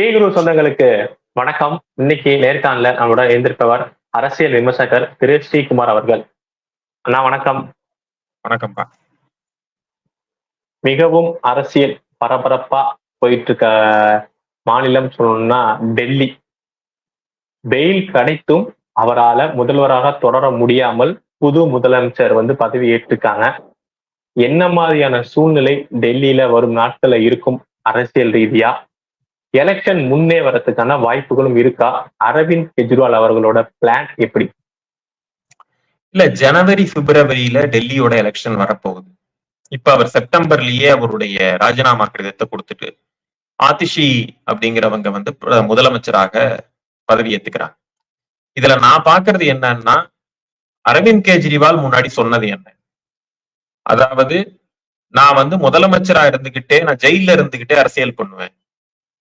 பேகுரு சொந்தங்களுக்கு வணக்கம். இன்னைக்கு நேர்காணல நம்மளோட எழுந்திருப்பவர் அரசியல் விமர்சகர் திரு ஸ்ரீகுமார் அவர்கள். அண்ணா வணக்கம். வணக்கம்ப்பா. மிகவும் அரசியல் பரபரப்பா போயிட்டு இருக்க மாநிலம் சொல்லணும்னா டெல்லி. பெயில் கிடைத்தும் அவரால முதல்வராக தொடர முடியாமல் புது முதலமைச்சர் வந்து பதவி ஏற்றிருக்காங்க. என்ன மாதிரியான சூழ்நிலை டெல்லியில வரும் நாட்கள்ல இருக்கும் அரசியல் ரீதியா? எலெக்ஷன் முன்னே வரதுக்கான வாய்ப்புகளும் இருக்கா? அரவிந்த் கெஜ்ரிவால் அவர்களோட பிளான் எப்படி? இல்ல ஜனவரி பிப்ரவரியில டெல்லியோட எலெக்ஷன் வரப்போகுது. இப்ப அவர் செப்டம்பர்லயே அவருடைய ராஜினாமா கடிதத்தை கொடுத்துட்டு ஆதிஷி அப்படிங்கிறவங்க வந்து முதலமைச்சராக பதவி ஏத்துக்கிறாங்க. இதுல நான் பாக்குறது என்னன்னா அரவிந்த் கெஜ்ரிவால் முன்னாடி சொன்னது என்ன? அதாவது நான் வந்து முதலமைச்சரா இருந்துகிட்டே நான் ஜெயில இருந்துகிட்டே அரசியல் பண்ணுவேன்.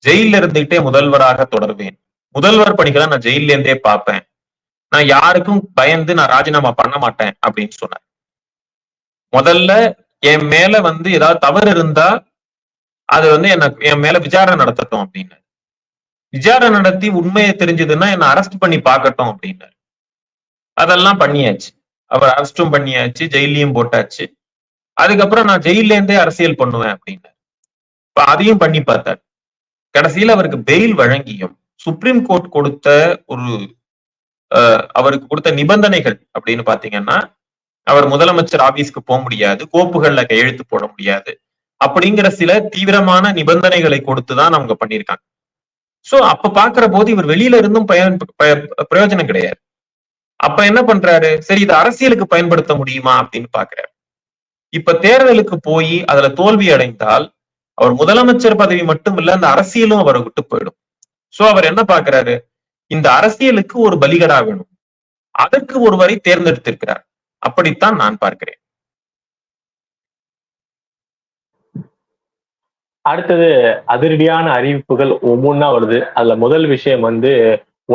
ஜெயில இருந்துகிட்டே முதல்வராக தொடருவேன். முதல்வர் பணிகளை நான் ஜெயில இருந்தே பார்ப்பேன். நான் யாருக்கும் பயந்து நான் ராஜினாமா பண்ண மாட்டேன் அப்படின்னு சொன்னார். முதல்ல என் மேல வந்து ஏதாவது தவறு இருந்தா அது வந்து என்ன என் மேல விசாரணை நடத்தட்டும் அப்படின்னு விசாரணை நடத்தி உண்மையை தெரிஞ்சதுன்னா என்ன அரெஸ்ட் பண்ணி பார்க்கட்டும் அப்படின்னாரு. அதெல்லாம் பண்ணியாச்சு. அவர் அரெஸ்டும் பண்ணியாச்சு ஜெயிலையும் போட்டாச்சு. அதுக்கப்புறம் நான் ஜெயிலேருந்தே அரசியல் பண்ணுவேன் அப்படின்னாரு. இப்ப அதையும் பண்ணி பார்த்தார். கடைசியில் அவருக்கு பெயில் வழங்கியும். சுப்ரீம் கோர்ட் கொடுத்த ஒரு அஹ், அவருக்கு கொடுத்த நிபந்தனைகள் அப்படின்னு பாத்தீங்கன்னா அவர் முதலமைச்சர் ஆபீஸ்க்கு போக முடியாது கோப்புகள்ல கையெழுத்து போட முடியாது. அப்படிங்கிற சில தீவிரமான நிபந்தனைகளை கொடுத்துதான் அவங்க பண்ணியிருக்காங்க. சோ அப்ப பாக்குற போது இவர் வெளியில இருந்தும் பயன் பய- பிரயோஜனம் கிடையாது. அப்ப என்ன பண்றாரு? சரி இது அரசியலுக்கு பயன்படுத்த முடியுமா அப்படின்னு பாக்குறாரு. இப்ப தேர்தலுக்கு போய் அதுல தோல்வி அடைந்தால் அவர் முதலமைச்சர் பதவி மட்டும் இல்ல அந்த அரசியலும் அவரை விட்டு போயிடும். சோ அவர் என்ன பாக்குறாரு இந்த அரசியலுக்கு ஒரு பலிகடா வேணும். அதற்கு ஒருவரை தேர்ந்தெடுத்திருக்கிறார். அப்படித்தான் நான் பார்க்கிறேன். அடுத்தது அதிரடியான அறிவிப்புகள் ஒவ்வொன்றா வருது. அதுல முதல் விஷயம் வந்து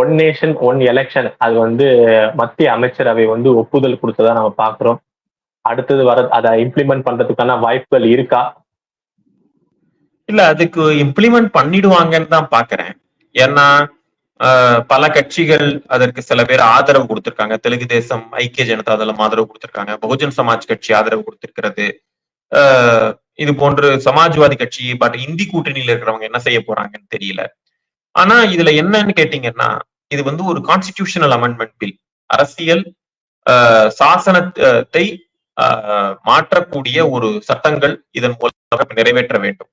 ஒன் நேஷன் ஒன் எலெக்ஷன் அது வந்து மத்திய அமைச்சரவை வந்து ஒப்புதல் கொடுத்ததா நம்ம பாக்குறோம் அடுத்தது வர அதை இம்ப்ளிமெண்ட் பண்றதுக்கான வாய்ப்புகள் இருக்கா? இல்ல அதுக்கு இம்ப்ளிமெண்ட் பண்ணிடுவாங்கன்னு தான் பாக்குறேன். ஏன்னா ஆஹ், பல கட்சிகள் அதற்கு சில பேர் ஆதரவு கொடுத்திருக்காங்க. தெலுங்கு தேசம் ஐக்கிய ஜனதா தளம் ஆதரவு கொடுத்திருக்காங்க. பகுஜன் சமாஜ் கட்சி ஆதரவு கொடுத்திருக்கிறது. ஆஹ், இது போன்று சமாஜ்வாதி கட்சி பட் இந்தி கூட்டணியில இருக்கிறவங்க என்ன செய்ய போறாங்கன்னு தெரியல. ஆனா இதுல என்னன்னு கேட்டீங்கன்னா இது வந்து ஒரு கான்ஸ்டிடியூஷனல் அமெண்ட்மெண்ட் பில் அரசியல் ஆஹ், சாசனத்தை ஆஹ், மாற்றக்கூடிய ஒரு சட்டங்கள் இதன் மூலம் நிறைவேற்ற வேண்டும்.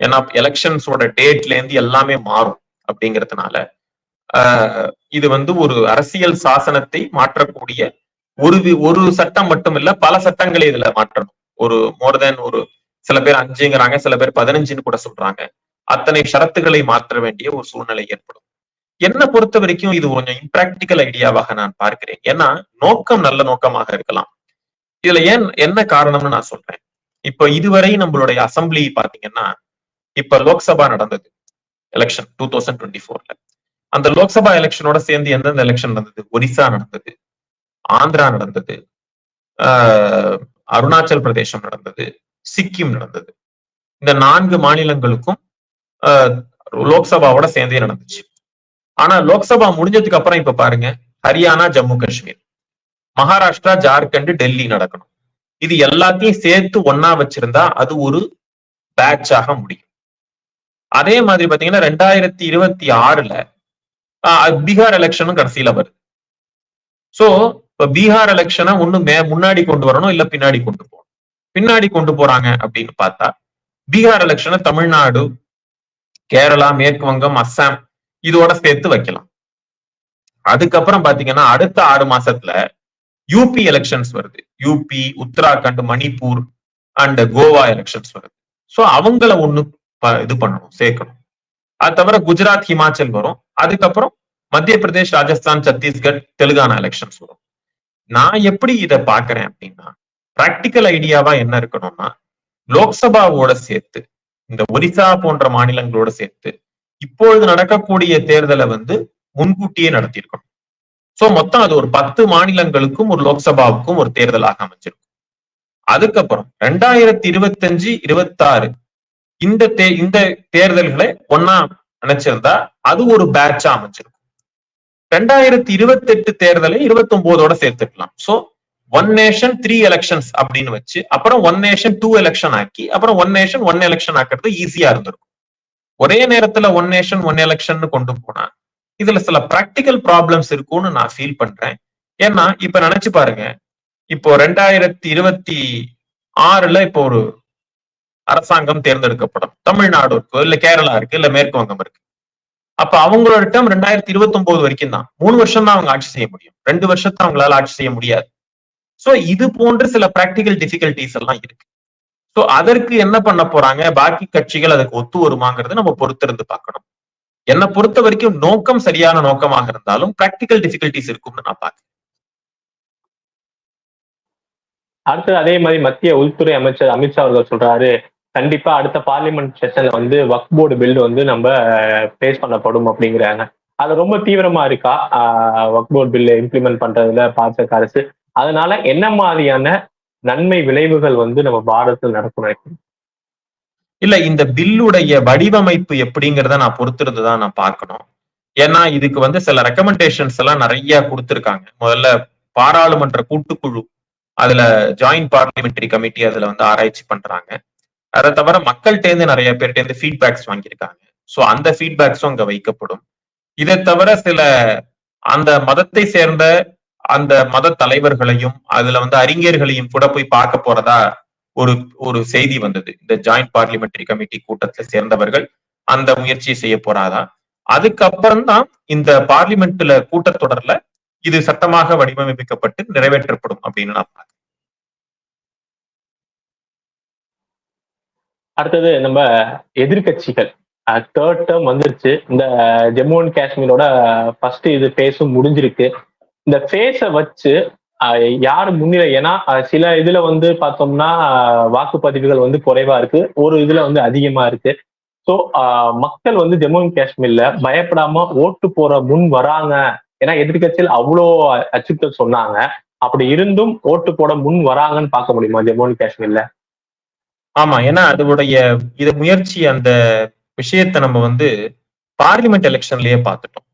ஏன்னா எலெக்ஷன்ஸோட டேட்ல இருந்து எல்லாமே மாறும் அப்படிங்கிறதுனால ஆஹ், இது வந்து ஒரு அரசியல் சாசனத்தை மாற்றக்கூடிய ஒரு ஒரு சட்டம் மட்டும் இல்ல பல சட்டங்களை இதுல மாற்றணும். ஒரு மோர் தென் ஒரு சில பேர் அஞ்சுங்கிறாங்க சில பேர் பதினஞ்சுன்னு கூட சொல்றாங்க. அத்தனை ஷரத்துகளை மாற்ற வேண்டிய ஒரு சூழ்நிலை ஏற்படும். என்னை பொறுத்த வரைக்கும் இது கொஞ்சம் இம்ப்ராக்டிக்கல் ஐடியாவாக நான் பார்க்கிறேன். ஏன்னா நோக்கம் நல்ல நோக்கமாக இருக்கலாம். இதுல ஏன் என்ன காரணம்னு நான் சொல்றேன். இப்ப இதுவரை நம்மளுடைய அசம்பிளி பாத்தீங்கன்னா இப்ப லோக்சபா நடந்தது. எலெக்ஷன் டூ தௌசண்ட் டுவெண்ட்டி ஃபோர்ல அந்த லோக்சபா எலெக்ஷனோட சேர்ந்து எந்தெந்த எலெக்ஷன் நடந்தது? ஒரிசா நடந்தது. ஆந்திரா நடந்தது. ஆஹ் அருணாச்சல் பிரதேசம் நடந்தது. சிக்கிம் நடந்தது. இந்த நான்கு மாநிலங்களுக்கும் லோக்சபாவோட சேர்ந்தே நடந்துச்சு. ஆனா லோக்சபா முடிஞ்சதுக்கு அப்புறம் இப்ப பாருங்க ஹரியானா ஜம்மு காஷ்மீர். மகாராஷ்டிரா ஜார்க்கண்ட் டெல்லி நடக்கணும். இது எல்லாத்தையும் சேர்த்து ஒன்னா வச்சிருந்தா அது ஒரு பேட்சாக முடியும். அதே மாதிரி பாத்தீங்கன்னா ரெண்டாயிரத்தி இருபத்தி ஆறுல ஆஹ் பீகார் எலெக்ஷனும் கடைசியில வருது. சோ இப்ப பீகார் எலெக்ஷனை ஒண்ணு மே முன்னாடி கொண்டு வரணும் இல்ல பின்னாடி கொண்டு போகணும்? பின்னாடி கொண்டு போறாங்க அப்படின்னு பார்த்தா பீகார் எலெக்ஷனை தமிழ்நாடு கேரளா மேற்கு வங்கம் அஸ்ஸாம் இதோட சேர்த்து வைக்கலாம். அதுக்கப்புறம் பாத்தீங்கன்னா அடுத்த ஆறு மாசத்துல யூபி எலெக்ஷன்ஸ் வருது. UP Uttarakhand Manipur and Goa elections வருது. சோ அவங்கள ஒண்ணு இது பண்ணணும் சேர்க்கணும். அது தவிர குஜராத் ஹிமாச்சல் வரும். அதுக்கப்புறம் மத்திய பிரதேஷ் ராஜஸ்தான் சத்தீஸ்கர் தெலுங்கானா எலெக்ஷன்ஸ் வரும். நான் எப்படி இதை பாக்குறேன் அப்படின்னா பிராக்டிக்கல் ஐடியாவா என்ன இருக்கணும்னா லோக்சபாவோட சேர்த்து இந்த ஒரிசா போன்ற மாநிலங்களோட சேர்த்து இப்பொழுது நடக்கக்கூடிய தேர்தலை வந்து முன்கூட்டியே நடத்தியிருக்கணும். சோ மொத்தம் அது ஒரு பத்து மாநிலங்களுக்கும் ஒரு லோக்சபாவுக்கும் ஒரு தேர்தலாக அமைஞ்சிருக்கும். அதுக்கப்புறம் ரெண்டாயிரத்தி இருபத்தஞ்சு இருபத்தாறு இந்த தே இந்த தேர்தல்களை ஒன்னா நினைச்சிருந்தா அது ஒரு பேட்சா அமைச்சிருக்கும். ரெண்டாயிரத்தி இருபத்தி எட்டு தேர்தலை இருபத்தி ஒன்பதோட சேர்த்துக்கலாம். So one nation three elections அப்படின்னு வச்சு அப்புறம் ஒன் நேஷன் டூ எலெக்ஷன் ஆக்கி அப்புறம் ஒன் நேஷன் ஒன் எலெக்ஷன் ஆக்குறது ஈஸியா இருந்திருக்கும். ஒரே நேரத்துல ஒன் நேஷன் ஒன் எலெக்ஷன் கொண்டு போனா இதுல சில பிராக்டிக்கல் ப்ராப்ளம்ஸ் இருக்கும்னு நான் ஃபீல் பண்றேன். ஏன்னா இப்ப நினைச்சு பாருங்க. இப்போ ரெண்டாயிரத்தி இருபத்தி ஆறுல இப்போ ஒரு அரசாங்கம் தேர்ந்தெடுக்கப்படும். தமிழ்நாடு இருக்கு இல்ல கேரளா இருக்கு இல்ல மேற்கு வங்கம் இருக்கு. அப்ப அவங்களோட டேர்ம் ரெண்டாயிரத்தி இருபத்தி ஒன்பது வரைக்கும் தான். மூணு வருஷம் தான் அவங்க ஆட்சி செய்ய முடியும். ரெண்டு வருஷத்தை அவங்களால ஆட்சி செய்ய முடியாது. சோ இது போன்ற சில பிராக்டிக்கல் டிஃபிகல்டிஸ் எல்லாம் இருக்கு. சோ அதற்கு என்ன பண்ண போறாங்க? பாக்கி கட்சிகள் அதுக்கு ஒத்து வருமாங்கிறது நம்ம பொறுத்திருந்து பார்க்கணும். என்னை பொறுத்த வரைக்கும் நோக்கம் சரியான நோக்கமாக இருந்தாலும் பிராக்டிக்கல் டிஃபிகல்டிஸ் இருக்கும்னு நான் பாக்குறேன் அடுத்தது அதே மாதிரி மத்திய உள்துறை அமைச்சர் அமித்ஷா அவர்கள் சொல்றாரு கண்டிப்பா அடுத்த பார்லிமெண்ட் செஷன்ல வந்து ஒர்க் போர்டு பில் வந்து நம்ம பேஸ் பண்ணப்படும் அப்படிங்கிறாங்க. அது ரொம்ப தீவிரமா இருக்கா? ஒர்க் போர்டு பில் இம்ப்ளிமெண்ட் பண்றதுல பாஜக அரசு? அதனால என்ன மாதிரியான நன்மை விளைவுகள் வந்து நம்ம பாரதத்தில் நடக்கும் நினைக்கிறேன் இல்ல இந்த பில்லுடைய வடிவமைப்பு எப்படிங்கிறத நான் பொறுத்திருந்து தான் நான் பார்க்கணும். ஏன்னா இதுக்கு வந்து சில ரெக்கமெண்டேஷன்ஸ் எல்லாம் நிறைய கொடுத்துருக்காங்க. முதல்ல பாராளுமன்ற கூட்டுக்குழு அதுல ஜாயிண்ட் பார்லிமெண்டரி கமிட்டி அதுல வந்து ஆராய்ச்சி பண்றாங்க. அதை தவிர மக்கள்கிட்டேருந்து நிறைய பேர்கிட்டேருந்து ஃபீட்பேக்ஸ் வாங்கியிருக்காங்க. ஸோ அந்த ஃபீட்பேக்ஸும் அங்க வைக்கப்படும். இதை தவிர சில அந்த மதத்தை சேர்ந்த அந்த மத தலைவர்களையும் அதுல வந்து அறிஞர்களையும் கூட போய் பார்க்க போறதா ஒரு ஒரு செய்தி வந்தது. இந்த ஜாயிண்ட் பார்லிமெண்டரி கமிட்டி கூட்டத்துல சேர்ந்தவர்கள் அந்த முயற்சியை செய்ய போறாதா அதுக்கப்புறம் தான் இந்த பார்லிமெண்ட்ல கூட்டத்தொடர்ல இது சட்டமாக வடிவமைக்கப்பட்டு நிறைவேற்றப்படும் அப்படின்னு நான் பார்க்கிறேன். அடுத்தது நம்ம எதிர்கட்சிகள். தேர்ட் டேர்ம் வந்துருச்சு. இந்த ஜம்மு அண்ட் காஷ்மீரோட ஃபர்ஸ்ட் இது ஃபேஸும் முடிஞ்சிருக்கு. இந்த ஃபேஸை வச்சு யார் முன்னிலை? ஏன்னா சில இதுல வந்து பார்த்தோம்னா வாக்குப்பதிவுகள் வந்து குறைவா இருக்கு. ஒரு இதுல வந்து அதிகமா இருக்கு. ஸோ மக்கள் வந்து ஜம்மு அண்ட் காஷ்மீர்ல பயப்படாம ஓட்டு போற முன் வராங்க. ஏன்னா எதிர்கட்சியில் அவ்வளோ அச்சுறுத்தல் சொன்னாங்க. அப்படி இருந்தும் ஓட்டு போட முன் வராங்கன்னு பார்க்க முடியுமா ஜம்மு அண்ட் காஷ்மீர்ல? ஆமா ஏன்னா அதோடைய இது முயற்சி அந்த விஷயத்தை நம்ம வந்து பார்லிமெண்ட் எலெக்ஷன்லயே பார்த்துட்டோம்.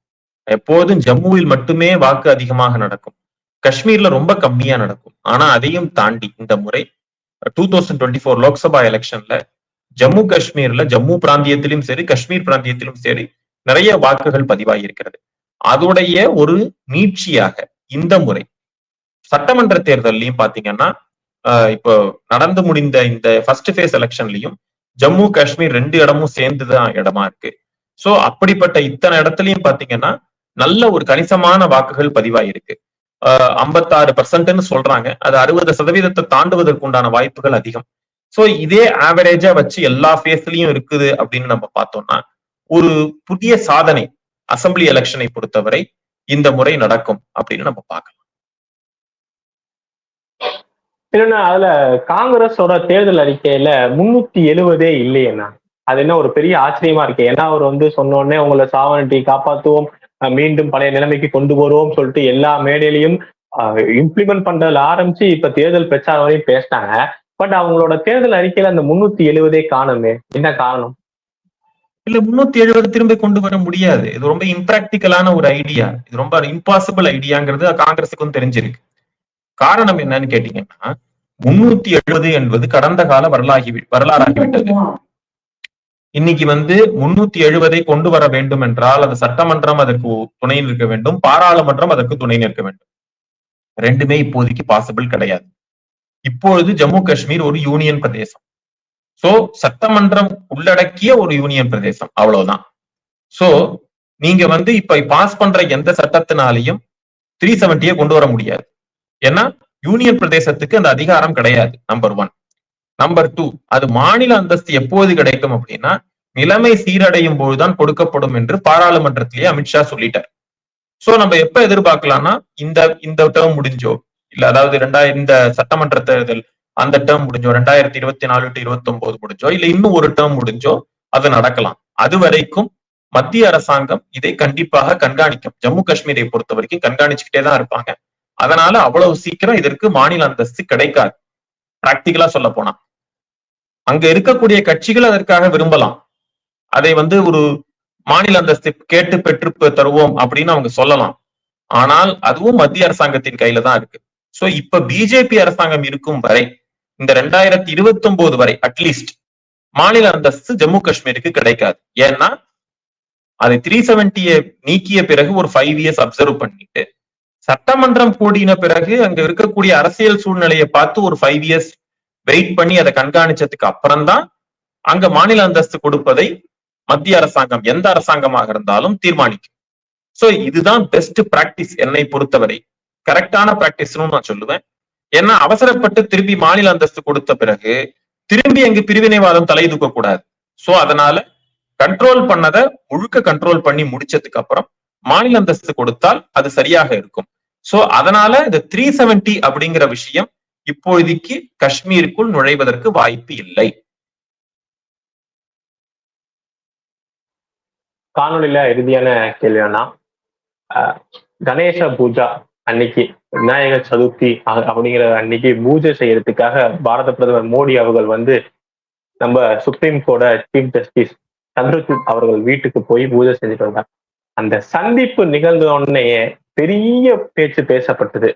எப்போதும் ஜம்முவில் மட்டுமே வாக்கு அதிகமாக நடக்கும். காஷ்மீர்ல ரொம்ப கம்மியா நடக்கும். ஆனா அதையும் தாண்டி இந்த முறை two thousand twenty four Lok Sabha எலெக்ஷன்ல ஜம்மு காஷ்மீர்ல ஜம்மு பிராந்தியத்திலும் சரி காஷ்மீர் பிராந்தியத்திலும் சரி நிறைய வாக்குகள் பதிவாகியிருக்கிறது. அதோடைய ஒரு நீட்சியாக இந்த முறை சட்டமன்ற தேர்தலையும் பாத்தீங்கன்னா இப்போ நடந்து முடிந்த இந்த ஃபர்ஸ்ட் ஃபேஸ் எலெக்ஷன்லயும் ஜம்மு காஷ்மீர் ரெண்டு இடமும் சேர்ந்துதான் இடமா இருக்கு. சோ அப்படிப்பட்ட இத்தனை இடத்துலயும் பாத்தீங்கன்னா நல்ல ஒரு கணிசமான வாக்குகள் பதிவாயிருக்கு. ஐம்பத்தாறு பர்சன்ட்னு சொல்றாங்க. அது அறுபது சதவீதத்தை தாண்டுவதற்கு உண்டான வாய்ப்புகள் அதிகம். சோ இதே ஆவரேஜா வச்சு எல்லா ஃபேஸ்லயும் இருக்குது அப்படின்னு நம்ம பார்த்தோம்னா ஒரு புதிய சாதனை அசம்பிளி எலெக்ஷனை பொறுத்தவரை இந்த முறை நடக்கும் அப்படின்னு நம்ம பார்க்கலாம். இல்லைன்னா அதுல காங்கிரஸோட தேர்தல் அறிக்கையில முன்னூத்தி எழுவதே இல்லையேண்ணா அது என்ன ஒரு பெரிய ஆச்சரியமா இருக்கு. ஏன்னா அவர் வந்து சொன்னோடனே உங்களை சாவனட்டி காப்பாத்துவோம். மீண்டும் பழைய நிலைமைக்கு கொண்டு வருவோம் சொல்லிட்டு எல்லா மேடையிலையும் இம்ப்ளிமெண்ட் பண்றதுல ஆரம்பிச்சு இப்ப தேர்தல் பிரச்சாரம் வரையும் பேசினாங்க. பட் அவங்களோட தேர்தல் அறிக்கையில அந்த முன்னூத்தி எழுவதே காணுமே. என்ன காரணம்? இல்ல முன்னூத்தி எழுபது திரும்ப கொண்டு வர முடியாது. இது ரொம்ப இம்ப்ராக்டிக்கலான ஒரு ஐடியா இது ரொம்ப இம்பாசிபிள் ஐடியாங்கிறது காங்கிரஸுக்கும் தெரிஞ்சிருக்கு. காரணம் என்னன்னு கேட்டீங்கன்னா முன்னூத்தி எழுபது என்பது கடந்த கால வரலாகி வரலாறாகிவிட்டது. இன்னைக்கு வந்து முன்னூத்தி எழுபதை கொண்டு வர வேண்டும் என்றால் அது சட்டமன்றம் அதற்கு துணை நிற்க வேண்டும் பாராளுமன்றம் அதற்கு துணை நிற்க வேண்டும். ரெண்டுமே இப்போதைக்கு பாசிபிள் கிடையாது. இப்பொழுது ஜம்மு காஷ்மீர் ஒரு யூனியன் பிரதேசம். சோ சட்டமன்றம் உள்ளடக்கிய ஒரு யூனியன் பிரதேசம் அவ்வளவுதான். சோ நீங்க வந்து இப்ப பாஸ் பண்ற எந்த சட்டத்தினாலையும் த்ரீ செவன்டியை கொண்டு வர முடியாது. ஏன்னா யூனியன் பிரதேசத்துக்கு அந்த அதிகாரம் கிடையாது நம்பர் ஒன் நம்பர் டூ அது மாநில அந்தஸ்து எப்போது கிடைக்கும் அப்படின்னா நிலைமை சீரடையும் போதுதான் கொடுக்கப்படும் என்று பாராளுமன்றத்திலேயே அமித்ஷா சொல்லிட்டார். சோ நம்ம எப்ப எதிர்பார்க்கலாம்னா இந்த இந்த டேர்ம் முடிஞ்சோ இல்ல அதாவது ரெண்டாயிரம் இந்த சட்டமன்ற தேர்தல் அந்த டேர்ம் முடிஞ்சோ ரெண்டாயிரத்தி இருபத்தி நாலு டு இருபத்தி ஒன்பது முடிஞ்சோ இல்ல இன்னும் ஒரு டேர்ம் முடிஞ்சோ அது நடக்கலாம். அது வரைக்கும் மத்திய அரசாங்கம் இதை கண்டிப்பாக கண்காணிக்கும். ஜம்மு காஷ்மீரை பொறுத்த வரைக்கும் கண்காணிச்சுக்கிட்டே தான் இருப்பாங்க. அதனால அவ்வளவு சீக்கிரம் இதற்கு மாநில அந்தஸ்து கிடைக்காது. பிராக்டிக்கலா சொல்ல போனா. அங்க இருக்கக்கூடிய கட்சிகள் அதற்காக விரும்பலாம். அதை வந்து ஒரு மாநில அந்தஸ்து கேட்டு பெற்று தருவோம் அப்படின்னு அவங்க சொல்லலாம். ஆனால் அதுவும் மத்திய அரசாங்கத்தின் கையில தான் இருக்கு. சோ இப்ப பிஜேபி அரசாங்கம் இருக்கும் வரை இந்த ரெண்டாயிரத்தி இருபத்தி ஒன்பது வரை அட்லீஸ்ட் மாநில அந்தஸ்து ஜம்மு காஷ்மீருக்கு கிடைக்காது. ஏன்னா அதை த்ரீ செவன்டிய நீக்கிய பிறகு ஒரு ஃபைவ் இயர்ஸ் அப்சர்வ் பண்ணிட்டு சட்டமன்றம் கூடின பிறகு அங்க இருக்கக்கூடிய அரசியல் சூழ்நிலையை பார்த்து ஒரு ஃபைவ் இயர்ஸ் வெயிட் பண்ணி அதை கண்காணிச்சதுக்கு அப்புறம் தான் அங்க மாநில அந்தஸ்து கொடுப்பதை மத்திய அரசாங்கம் எந்த அரசாங்கமாக இருந்தாலும் தீர்மானிக்கும். சோ இதுதான் பெஸ்ட் பிராக்டிஸ் என்னை பொறுத்தவரை. கரெக்டான பிராக்டிஸ்னு நான் சொல்லுவேன். ஏன்னா அவசரப்பட்டு திரும்பி மாநில அந்தஸ்து கொடுத்த பிறகு திரும்பி அங்கு பிரிவினைவாதம் தலை தூக்க கூடாது. சோ அதனால கண்ட்ரோல் பண்ணதை முழுக்க கண்ட்ரோல் பண்ணி முடிச்சதுக்கு அப்புறம் மாநில அந்தஸ்து கொடுத்தால் அது சரியாக இருக்கும். சோ அதனால இந்த த்ரீ செவன்டி அப்படிங்கிற விஷயம் இப்பொழுதைக்கு காஷ்மீருக்குள் நுழைவதற்கு வாய்ப்பு இல்லை. காணொலியில இறுதியான கேள்வி அஹ், கணேச பூஜா அன்னைக்கு விநாயகர் சதுர்த்தி அப்படிங்கிற அன்னைக்கு பூஜை செய்யறதுக்காக பாரத பிரதமர் மோடி அவர்கள் வந்து நம்ம supreme court chief justice Chandrachud அவர்கள் வீட்டுக்கு போய் பூஜை செஞ்சுட்டு வந்தாங்க அந்த சந்திப்பு நிகழ்ந்த உடனே பெரிய பேச்சு பேசப்பட்டது.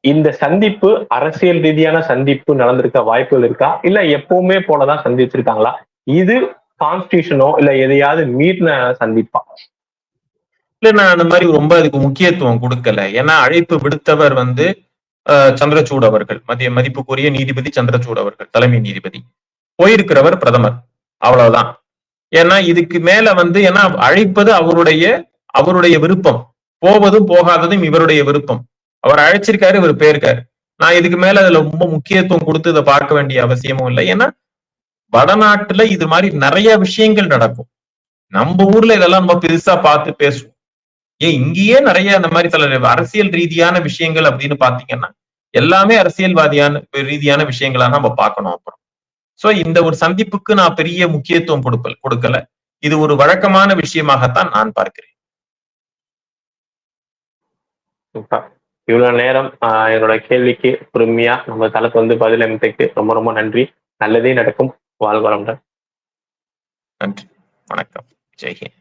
இந்த சந்திப்பு அரசியல் ரீதியான சந்திப்பு நடந்திருக்க வாய்ப்புகள் இருக்கா? இல்ல எப்பவுமே போலதான் சந்திச்சிருக்காங்களா? இது கான்ஸ்டியூஷனோ இல்ல எதையாவது மீறின சந்திப்பா? இல்ல நான் அந்த மாதிரி ரொம்ப அதுக்கு முக்கியத்துவம் கொடுக்கல. ஏன்னா அழைப்பு விடுத்தவர் வந்து சந்திரசூட் அவர்கள். மதிய மதிப்புக்குரிய நீதிபதி சந்திரசூட் அவர்கள் தலைமை நீதிபதி. போயிருக்கிறவர் பிரதமர். அவ்வளவுதான். ஏன்னா இதுக்கு மேல வந்து ஏன்னா அழைப்பது அவருடைய அவருடைய விருப்பம். போவதும் போகாததும் இவருடைய விருப்பம். அவர் அழைச்சிருக்காரு இவர் போயிருக்காரு. நான் இதுக்கு மேல அதுல ரொம்ப முக்கியத்துவம் கொடுத்து இதை பார்க்க வேண்டிய அவசியமும் இல்லை. ஏன்னா வடநாட்டுல இது மாதிரி நிறைய விஷயங்கள் நடக்கும். நம்ம ஊர்ல இதெல்லாம் நம்ம பெருசா பார்த்து பேசுவோம். ஏன் இங்கேயே நிறைய அந்த மாதிரி சில அரசியல் ரீதியான விஷயங்கள் அப்படின்னு பாத்தீங்கன்னா எல்லாமே அரசியல்வாதியான ரீதியான விஷயங்களா நம்ம பார்க்கணும் அப்புறம். சோ இந்த ஒரு சந்திப்புக்கு நான் பெரிய முக்கியத்துவம் கொடுக்கல கொடுக்கல. இது ஒரு வழக்கமான விஷயமாகத்தான் நான் பார்க்கிறேன். இவ்வளவு நேரம் ஆஹ் என்னோட கேள்விக்கு பொறுமையா நம்ம தளத்து வந்து பதில் அமைத்துக்கு ரொம்ப ரொம்ப நன்றி. நல்லதே நடக்கும். வாழ்வளமுடன் நன்றி. வணக்கம். ஜெய்ஹிந்த்